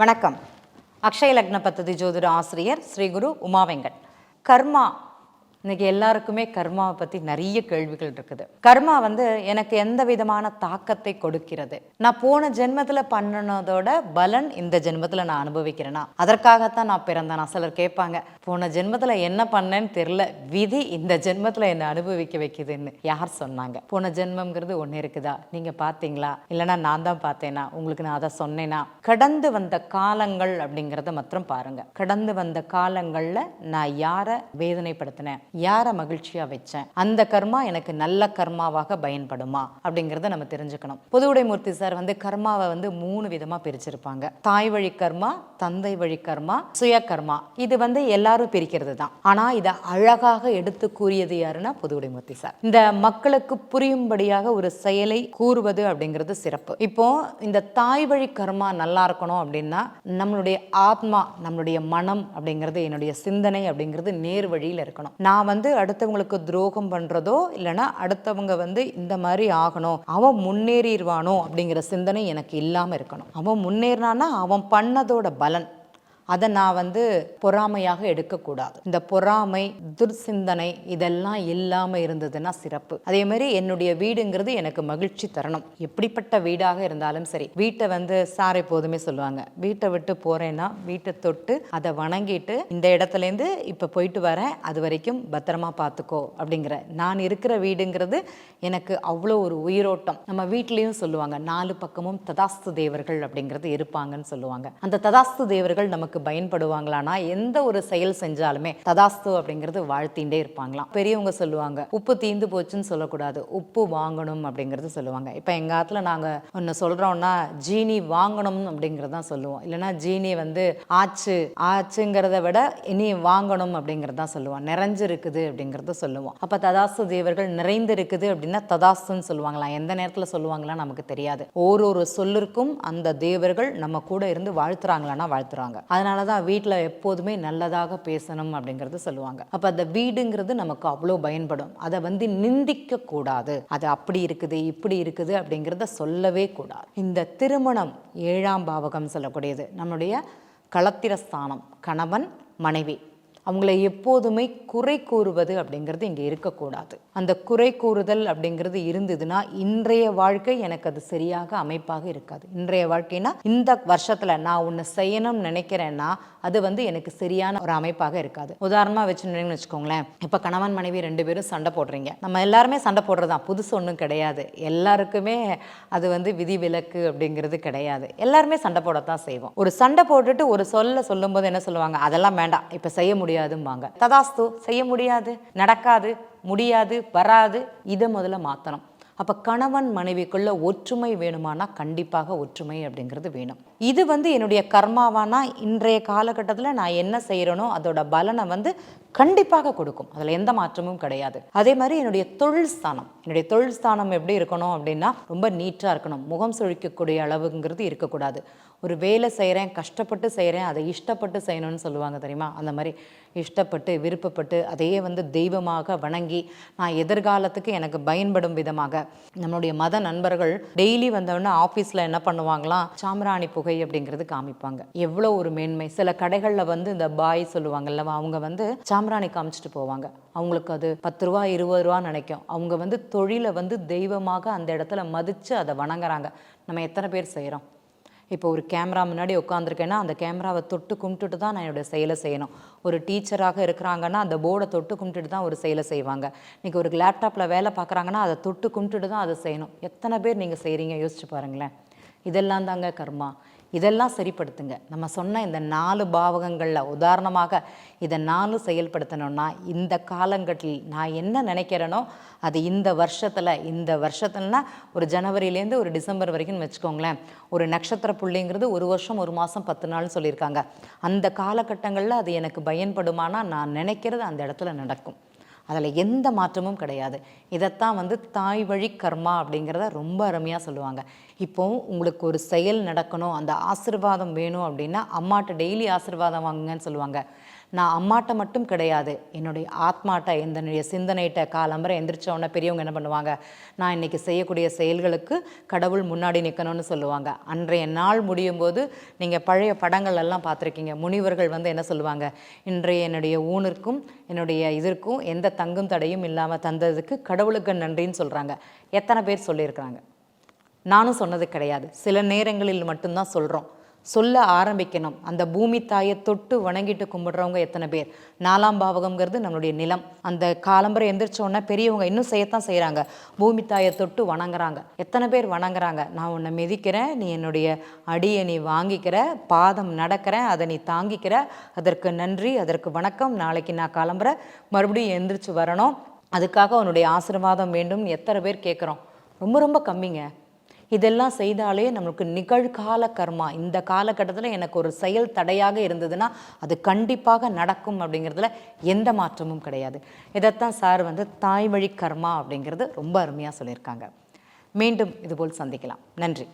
வணக்கம். அக்ஷய லக்ன பத்ததி ஜோதிட ஆசிரியர் ஸ்ரீ குரு உமா வெங்கட் கர்மா இன்னைக்கு எல்லாருக்குமே கர்மாவை பற்றி நிறைய கேள்விகள் இருக்குது. கர்மா வந்து எனக்கு எந்த விதமான தாக்கத்தை கொடுக்கிறது? நான் போன ஜென்மத்தில் பண்ணினதோட பலன் இந்த ஜென்மத்தில் நான் அனுபவிக்கிறேனா? அதற்காகத்தான் நான் பிறந்தேனா? சிலர் கேட்பாங்க போன ஜென்மத்தில் என்ன பண்ணேன்னு தெரில விதி இந்த ஜென்மத்தில் என்னை அனுபவிக்க வைக்குதுன்னு. யார் சொன்னாங்க? போன ஜென்மம்ங்கிறது ஒன்று இருக்குதா? நீங்கள் பார்த்தீங்களா? இல்லைன்னா நான் தான் பார்த்தேனா? உங்களுக்கு நான் அதை சொன்னேனா? கடந்து வந்த காலங்கள் அப்படிங்கிறத மாத்திரம் பாருங்க. கடந்து வந்த காலங்களில் நான் யாரை வேதனைப்படுத்தினேன்? யாரை மகிழ்ச்சியாக வச்சேன்? அந்த கர்மா எனக்கு நல்ல கர்மாவாக பயன்படுமா? அப்படிங்கிறத நம்ம தெரிஞ்சுக்கணும். புதுவுடைமூர்த்தி சார் வந்து கர்மாவை வந்து மூணு விதமாக பிரிச்சிருப்பாங்க. தாய் வழி கர்மா தந்தை வழி கர்மா சுய கர்மா. இது வந்து எல்லாரும் பிரிக்கிறது தான். ஆனால் இதை அழகாக எடுத்து கூறியது யாருன்னா புதுவுடைமூர்த்தி சார். இந்த மக்களுக்கு புரியும்படியாக ஒரு செயலை கூறுவது அப்படிங்கிறது சிறப்பு. இப்போ இந்த தாய் வழி கர்மா நல்லா இருக்கணும் அப்படின்னா நம்மளுடைய ஆத்மா நம்மளுடைய மனம் அப்படிங்கிறது என்னுடைய சிந்தனை அப்படிங்கிறது நேர் வழியில் இருக்கணும். நான் வந்து அடுத்தவங்களுக்கு துரோகம் பண்றதோ இல்லைன்னா அடுத்தவங்க வந்து இந்த மாதிரி ஆகணும் அவன் முன்னேறிடுவானோ அப்படிங்கிற சிந்தனை எனக்கு இல்லாமல் இருக்கணும். அவன் முன்னேறினான்னா அவன் பண்ணதோட பலன். அதை நான் வந்து பொறாமையாக எடுக்கக்கூடாது. இந்த பொறாமை துர்சிந்தனை இதெல்லாம் இல்லாமல் இருந்ததுன்னா சிறப்பு. அதே மாதிரி என்னுடைய வீடுங்கிறது எனக்கு மகிழ்ச்சி தரணும். எப்படிப்பட்ட வீடாக இருந்தாலும் சரி. வீட்டை வந்து சார் எப்போதுமே சொல்லுவாங்க வீட்டை விட்டு போறேன்னா வீட்டை தொட்டு அதை வணங்கிட்டு இந்த இடத்துலேருந்து இப்போ போயிட்டு வரேன் அது வரைக்கும் பத்திரமா பார்த்துக்கோ. அப்படிங்கிற. நான் இருக்கிற வீடுங்கிறது எனக்கு அவ்வளோ ஒரு உயிரோட்டம். நம்ம வீட்லேயும் சொல்லுவாங்க நாலு பக்கமும் ததாஸ்து தேவர்கள் அப்படிங்கிறது இருப்பாங்கன்னு சொல்லுவாங்க. அந்த ததாஸ்து தேவர்கள் நமக்கு பயன்படுவாங்களான்னா எந்த ஒரு செயல் செஞ்சாலுமே ததாஸ்து அப்படிங்கிறது வாழ்த்திண்டே இருப்பாங்களாம். பெரியவங்க சொல்லுவாங்க உப்பு தீந்து போச்சுன்னு சொல்லக்கூடாது. உப்பு வாங்கணும் அப்படிங்கிறது சொல்லுவாங்க. இப்போ எங்கள் ஆத்துல நாங்கள் ஒன்று சொல்கிறோம்னா ஜீனி வாங்கணும் அப்படிங்கிறது தான் சொல்லுவோம். இல்லைன்னா ஜீனி வந்து ஆச்சு ஆச்சுங்கிறத விட இனி வாங்கணும் அப்படிங்கிறது தான் சொல்லுவோம். நிறைஞ்சிருக்குது அப்படிங்கிறத சொல்லுவோம். அப்போ ததாஸ்து தேவர்கள் நிறைந்திருக்குது அப்படின்னா ததாஸ்துன்னு சொல்லுவாங்களாம். எந்த நேரத்தில் சொல்லுவாங்களா நமக்கு தெரியாது. ஒரு ஒரு சொல்லிற்கும் அந்த தேவர்கள் நம்ம கூட இருந்து வாழ்த்துறாங்களான்னா வாழ்த்துறாங்க. அதனால தான் வீட்டில் எப்போதுமே நல்லதாக பேசணும் அப்படிங்கிறது சொல்லுவாங்க. அப்போ அந்த வீடுங்கிறது நமக்கு அவ்வளோ பயன்படும். அதை வந்து நிந்திக்க கூடாது. அது அப்படி இருக்குது இப்படி இருக்குது அப்படிங்கிறத சொல்லவே கூடாது. இந்த திருமணம் ஏழாம் பாவகம் சொல்லக்கூடியது. நம்மளுடைய களத்திரஸ்தானம் கணவன் மனைவி. அவங்கள எப்போதுமே குறை கூறுவது அப்படிங்கிறது இங்கே இருக்கக்கூடாது. அந்த குறை கூறுதல் அப்படிங்கிறது இருந்ததுன்னா இன்றைய வாழ்க்கை எனக்கு அது சரியாக அமைப்பாக இருக்காது. இன்றைய வாழ்க்கைனா இந்த வருஷத்தில் நான் ஒன்று செய்யணும்னு நினைக்கிறேன்னா அது வந்து எனக்கு சரியான ஒரு அமைப்பாக இருக்காது. உதாரணமாக வச்சுருந்தீங்கன்னு வச்சுக்கோங்களேன். இப்போ கணவன் மனைவி ரெண்டு பேரும் சண்டை போடுறீங்க. நம்ம எல்லாருமே சண்டை போடுறது தான். புதுசு ஒன்றும் கிடையாது. எல்லாருக்குமே அது வந்து விதி விலக்கு அப்படிங்கிறது கிடையாது. எல்லாருமே சண்டை போடத்தான் செய்வோம். ஒரு சண்டை போட்டுட்டு ஒரு சொல்ல சொல்லும்போது என்ன சொல்லுவாங்க? அதெல்லாம் வேண்டாம். இப்போ செய்ய முடியாதும்பாங்க. ததாஸ்து செய்ய முடியாது. நடக்காது. முடியாது. வராது. இதை முதல்ல மாற்றணும் அப்போ கணவன் மனைவிக்குள்ள ஒற்றுமை வேணுமானா கண்டிப்பாக ஒற்றுமை அப்படிங்கிறது வேணும். இது வந்து என்னுடைய கர்மாவானா இன்றைய காலகட்டத்தில் நான் என்ன செய்கிறேனோ அதோட பலனை வந்து கண்டிப்பாக கொடுக்கும். அதில் எந்த மாற்றமும் கிடையாது. அதே மாதிரி என்னுடைய தொழில் ஸ்தானம். என்னுடைய தொழில் ஸ்தானம் எப்படி இருக்கணும் அப்படின்னா ரொம்ப நீட்டாக இருக்கணும். முகம் சுழிக்கக்கூடிய அளவுங்கிறது இருக்கக்கூடாது. ஒரு வேலை செய்கிறேன் கஷ்டப்பட்டு செய்கிறேன் அதை இஷ்டப்பட்டு செய்யணும்னு சொல்லுவாங்க தெரியுமா? அந்த மாதிரி இஷ்டப்பட்டு விருப்பப்பட்டு அதையே வந்து தெய்வமாக வணங்கி நான் எதிர்காலத்துக்கு எனக்கு பயன்படும் விதமாக. நம்மளுடைய மத நண்பர்கள் டெய்லி வந்தவொடனே ஆஃபீஸில் என்ன பண்ணுவாங்களாம்? சாம்ராணி புகை அப்படிங்கிறது காமிப்பாங்க. எவ்வளோ ஒரு மேன்மை. சில கடைகளில் வந்து இந்த பாய் சொல்லுவாங்கல்ல அவங்க வந்து சாம்பிராணி காமிச்சிட்டு போவாங்க. அவங்களுக்கு அது பத்து ரூபா இருபது ரூபா நினைக்கும். அவங்க வந்து தொழிலை வந்து தெய்வமாக அந்த இடத்துல மதித்து அதை வணங்குறாங்க. நம்ம எத்தனை பேர் செய்கிறோம் இப்போ ஒரு கேமரா முன்னாடி உட்காந்துருக்கேன்னா அந்த கேமராவை தொட்டு கும்பிட்டுட்டு தான் நான் என்னோட செயலை செய்யணும். ஒரு டீச்சராக இருக்கிறாங்கன்னா அந்த போர்டை தொட்டு கும்பிட்டுட்டு தான் ஒரு செயலை செய்வாங்க. இன்றைக்கி ஒரு லேப்டாப்பில் வேலை பார்க்குறாங்கன்னா அதை தொட்டு கும்பிட்டுட்டு தான் அதை செய்யணும். எத்தனை பேர் நீங்கள் செய்கிறீங்க யோசிச்சு பாருங்களேன். இதெல்லாம் தாங்க கர்மா. இதெல்லாம் சரிப்படுத்துங்க. நம்ம சொன்ன இந்த நாலு பாவகங்களில் உதாரணமாக இதை நாலு செயல்படுத்தணும்னா இந்த காலங்கட்டில் நான் என்ன நினைக்கிறேனோ அது இந்த வருஷத்தில் இந்த வருஷத்துலனா ஒரு ஜனவரியிலேருந்து ஒரு டிசம்பர் வரைக்கும் வச்சுக்கோங்களேன். ஒரு நட்சத்திர புள்ளிங்கிறது ஒரு வருஷம் ஒரு மாதம் பத்து நாள் சொல்லியிருக்காங்க. அந்த காலகட்டங்களில் அது எனக்கு பயன்படுமானா நான் நினைக்கிறது அந்த இடத்துல நடக்கும். அதில் எந்த மாற்றமும் கிடையாது. இதைத்தான் வந்து தாய் வழி கர்மா அப்படிங்கிறத ரொம்ப அருமையாக சொல்லுவாங்க. இப்போ உங்களுக்கு ஒரு செயல் நடக்கணும் அந்த ஆசிர்வாதம் வேணும் அப்படின்னா அம்மாட்ட டெய்லி ஆசிர்வாதம் வாங்குங்கன்னு சொல்லுவாங்க. நான் அம்மாட்ட மட்டும் கிடையாது. என்னுடைய ஆத்மாட்ட என்னுடைய சிந்தனைகிட்ட காலம்பரை எந்திரிச்ச உடனே பெரியவங்க என்ன பண்ணுவாங்க? நான் இன்னைக்கு செய்யக்கூடிய செயல்களுக்கு கடவுள் முன்னாடி நிற்கணும்னு சொல்லுவாங்க. அன்றைய நாள் முடியும் போது நீங்கள் பழைய படங்கள் எல்லாம் பார்த்துருக்கீங்க. முனிவர்கள் வந்து என்ன சொல்லுவாங்க? இன்றைய என்னுடைய ஊனிற்கும் என்னுடைய இதற்கும் எந்த தங்கும் தடையும் இல்லாமல் தந்ததுக்கு கடவுளுக்கு நன்றின்னு சொல்கிறாங்க எத்தனை பேர் சொல்லியிருக்கிறாங்க? நானும் சொன்னது கிடையாது. சில நேரங்களில் மட்டும்தான் சொல்கிறோம் சொல்ல ஆரம்பிக்கணும். அந்த பூமி தாயை தொட்டு வணங்கிட்டு கும்பிடுறவங்க எத்தனை பேர்? நாலாம் பாவகம்ங்கிறது நம்மளுடைய நிலம். அந்த காலம்பரை எந்திரிச்ச பெரியவங்க இன்னும் செய்யத்தான் செய்கிறாங்க பூமி தாயை தொட்டு வணங்குறாங்க. எத்தனை பேர் வணங்குறாங்க? நான் உன்னை மிதிக்கிறேன் நீ என்னுடைய அடியை நீ வாங்கிக்கிற பாதம் நடக்கிறேன் அதை நீ தாங்கிக்கிற. அதற்கு நன்றி அதற்கு வணக்கம். நாளைக்கு நான் கிளம்புற மறுபடியும் எந்திரிச்சு வரணும். அதுக்காக உன்னுடைய ஆசீர்வாதம் வேண்டும் எத்தனை பேர் கேட்குறோம் ரொம்ப ரொம்ப கம்மிங்க. இதெல்லாம் செய்தாலே நம்மளுக்கு நிகழ்கால கர்மா. இந்த காலகட்டத்தில் எனக்கு ஒரு செயல் தடையாக இருந்ததுன்னா அது கண்டிப்பாக நடக்கும் அப்படிங்கிறதுல எந்த மாற்றமும் கிடையாது. இதைத்தான் சார் வந்து தாய் வழி கர்மா அப்படிங்கிறது ரொம்ப அருமையாக சொல்லியிருக்காங்க. மீண்டும் இதுபோல் சந்திக்கலாம். நன்றி.